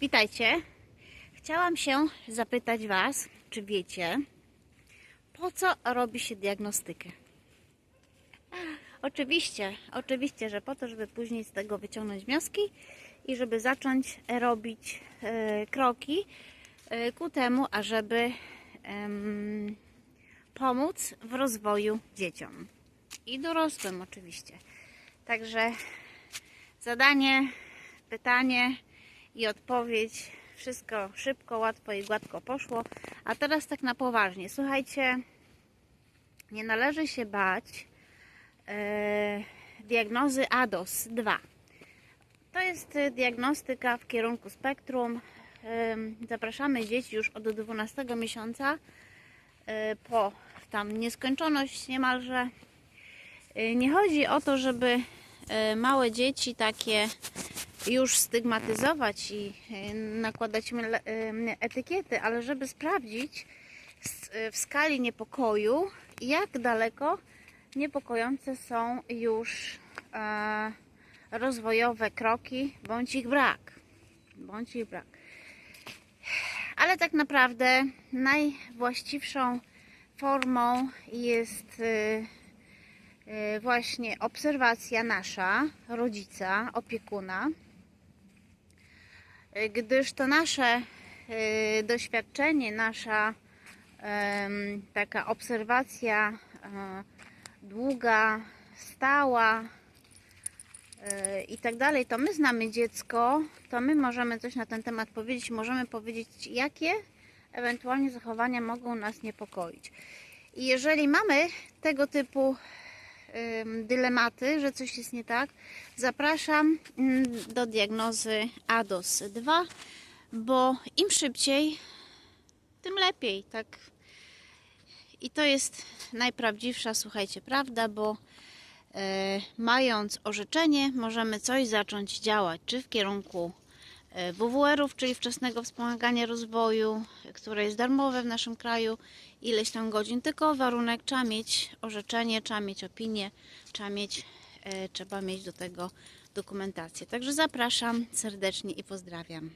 Witajcie. Chciałam się zapytać Was, czy wiecie, po co robi się diagnostykę? Oczywiście, oczywiście, że po to, żeby później z tego wyciągnąć wnioski i żeby zacząć robić e, kroki e, ku temu, ażeby em, pomóc w rozwoju dzieciom i dorosłym oczywiście. Także zadanie, pytanie i odpowiedź. Wszystko szybko, łatwo i gładko poszło. A teraz tak na poważnie. Słuchajcie, nie należy się bać e, diagnozy ADOS 2. To jest e, diagnostyka w kierunku spektrum. Em, Zapraszamy dzieci już od 12 miesiąca e, po tam nieskończoność niemalże. E, Nie chodzi o to, żeby e, małe dzieci takie już stygmatyzować i e, nakładać em, etykiety, ale żeby sprawdzić e, w skali niepokoju, jak daleko niepokojące są już e, rozwojowe kroki, bądź ich brak. Bądź ich brak. Ale tak naprawdę najwłaściwszą formą jest e, e, właśnie obserwacja nasza, rodzica, opiekuna, E, gdyż to nasze e, doświadczenie, nasza taka obserwacja e, długa, stała e, i tak dalej, to my znamy dziecko, to my możemy coś na ten temat powiedzieć, możemy powiedzieć, jakie ewentualnie zachowania mogą nas niepokoić. I jeżeli mamy tego typu dylematy, że coś jest nie tak, zapraszam mm, do diagnozy ADOS 2, bo im szybciej, tym lepiej, tak. I to jest najprawdziwsza, słuchajcie, prawda, bo e, mając orzeczenie, możemy coś zacząć działać, czy w kierunku WWR-ów, czyli wczesnego wspomagania rozwoju, które jest darmowe w naszym kraju, ileś tam godzin, tylko warunek trzeba mieć orzeczenie, trzeba mieć opinię, trzeba mieć, e, trzeba mieć do tego dokumentację. Także zapraszam serdecznie i pozdrawiam.